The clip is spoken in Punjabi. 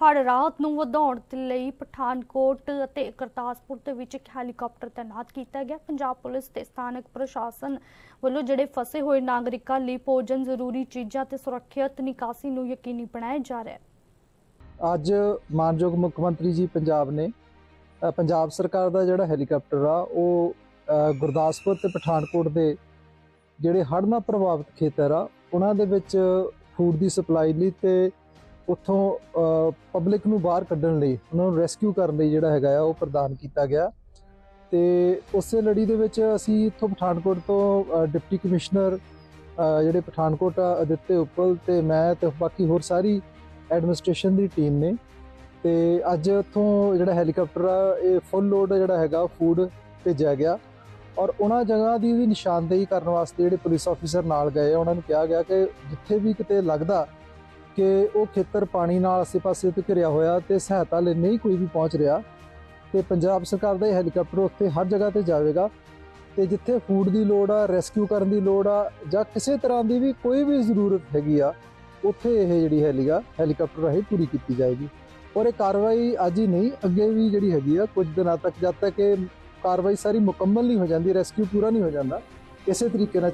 ਹੜ੍ਹ ਰਾਹਤ ਨੂੰ ਵਧਾਉਣ ਦੇ ਲਈ ਪਠਾਨਕੋਟ ਅਤੇ ਗੁਰਦਾਸਪੁਰ ਦੇ ਵਿੱਚ ਇੱਕ ਹੈਲੀਕਾਪਟਰ ਤੈਨਾਤ ਕੀਤਾ ਗਿਆ। ਪੰਜਾਬ ਪੁਲਿਸ ਤੇ ਸਥਾਨਕ ਪ੍ਰਸ਼ਾਸਨ ਵੱਲੋਂ ਜਿਹੜੇ ਫਸੇ ਹੋਏ ਨਾਗਰਿਕਾਂ ਲਈ ਭੋਜਨ ਜ਼ਰੂਰੀ ਚੀਜ਼ਾਂ ਤੇ ਸੁਰੱਖਿਅਤ ਨਿਕਾਸੀ ਨੂੰ ਯਕੀਨੀ ਬਣਾਇਆ ਜਾ ਰਿਹਾ ਹੈ। ਅੱਜ ਮਾਨਯੋਗ ਮੁੱਖ ਮੰਤਰੀ ਜੀ ਪੰਜਾਬ ਨੇ ਪੰਜਾਬ ਸਰਕਾਰ ਦਾ ਜਿਹੜਾ ਹੈਲੀਕਾਪਟਰ ਆ, ਉਹ ਗੁਰਦਾਸਪੁਰ ਤੇ ਪਠਾਨਕੋਟ ਦੇ ਜਿਹੜੇ ਹੜ੍ਹ ਨਾਲ ਪ੍ਰਭਾਵਿਤ ਖੇਤਰ ਆ, ਉਹਨਾਂ ਦੇ ਵਿੱਚ ਫੂਡ ਦੀ ਸਪਲਾਈ ਲਈ ਤੇ ਉੱਥੋਂ ਪਬਲਿਕ ਨੂੰ ਬਾਹਰ ਕੱਢਣ ਲਈ, ਉਹਨਾਂ ਨੂੰ ਰੈਸਕਿਊ ਕਰਨ ਲਈ ਜਿਹੜਾ ਹੈਗਾ ਆ, ਉਹ ਪ੍ਰਦਾਨ ਕੀਤਾ ਗਿਆ। ਤੇ ਉਸੇ ਲੜੀ ਦੇ ਵਿੱਚ ਅਸੀਂ ਇੱਥੋਂ ਪਠਾਨਕੋਟ ਤੋਂ ਡਿਪਟੀ ਕਮਿਸ਼ਨਰ ਜਿਹੜੇ ਪਠਾਨਕੋਟ ਆ ਅਦਿੱਤੇ ਉਪਲ ਤੇ ਮੈਂ ਤੇ ਬਾਕੀ ਹੋਰ ਸਾਰੀ ਐਡਮਿਨਿਸਟ੍ਰੇਸ਼ਨ ਦੀ ਟੀਮ ਨੇ। ਤੇ ਅੱਜ ਇੱਥੋਂ ਜਿਹੜਾ ਹੈਲੀਕਾਪਟਰ ਆ, ਇਹ ਫੁੱਲ ਲੋਡ ਜਿਹੜਾ ਹੈਗਾ ਫੂਡ ਭੇਜਿਆ ਗਿਆ। ਔਰ ਉਹਨਾਂ ਜਗ੍ਹਾ ਦੀ ਵੀ ਨਿਸ਼ਾਨਦੇਹੀ ਕਰਨ ਵਾਸਤੇ ਜਿਹੜੇ ਪੁਲਿਸ ਆਫੀਸਰ ਨਾਲ ਗਏ ਉਹਨਾਂ ਨੂੰ ਕਿਹਾ ਗਿਆ ਕਿ ਜਿੱਥੇ ਵੀ ਕਿਤੇ ਲੱਗਦਾ ਕਿ ਉਹ ਖੇਤਰ ਪਾਣੀ ਨਾਲ ਆਸੇ-ਪਾਸੇ ਤੋਂ ਘਿਰਿਆ ਹੋਇਆ ਤੇ ਸਹਾਇਤਾ ਲਈ ਨਹੀਂ ਕੋਈ ਵੀ ਪਹੁੰਚ ਰਿਹਾ ਤੇ ਪੰਜਾਬ ਸਰਕਾਰ ਦਾ ਇਹ ਹੈਲੀਕਾਪਟਰ ਉੱਥੇ ਹਰ ਜਗ੍ਹਾ ਤੇ ਜਾਵੇਗਾ ਤੇ ਜਿੱਥੇ ਫੂਡ ਦੀ ਲੋੜ ਆ ਰੈਸਕਿਊ ਕਰਨ ਦੀ ਲੋੜ ਆ ਜਾਂ ਕਿਸੇ ਤਰ੍ਹਾਂ ਦੀ ਵੀ ਕੋਈ ਵੀ ਜ਼ਰੂਰਤ ਹੈਗੀ ਆ, ਉੱਥੇ ਇਹ ਜਿਹੜੀ ਹੈਲੀਗਾ ਹੈਲੀਕਾਪਟਰ ਰਾਹੀਂ ਪੂਰੀ ਕੀਤੀ ਜਾਏਗੀ। ਔਰ ਇਹ ਕਾਰਵਾਈ ਅੱਜ ਹੀ ਨਹੀਂ, ਅੱਗੇ ਵੀ ਜਿਹੜੀ ਹੈਗੀ ਆ, ਕੁਝ ਦਿਨਾਂ ਤੱਕ ਜਦ ਤੱਕ ਇਹ ਕਾਰਵਾਈ ਸਾਰੀ ਮੁਕੰਮਲ ਨਹੀਂ ਹੋ ਜਾਂਦੀ ਰੈਸਕਿਊ ਪੂਰਾ ਨਹੀਂ ਹੋ ਜਾਂਦਾ, ਇਸੇ ਤਰੀਕੇ ਨਾਲ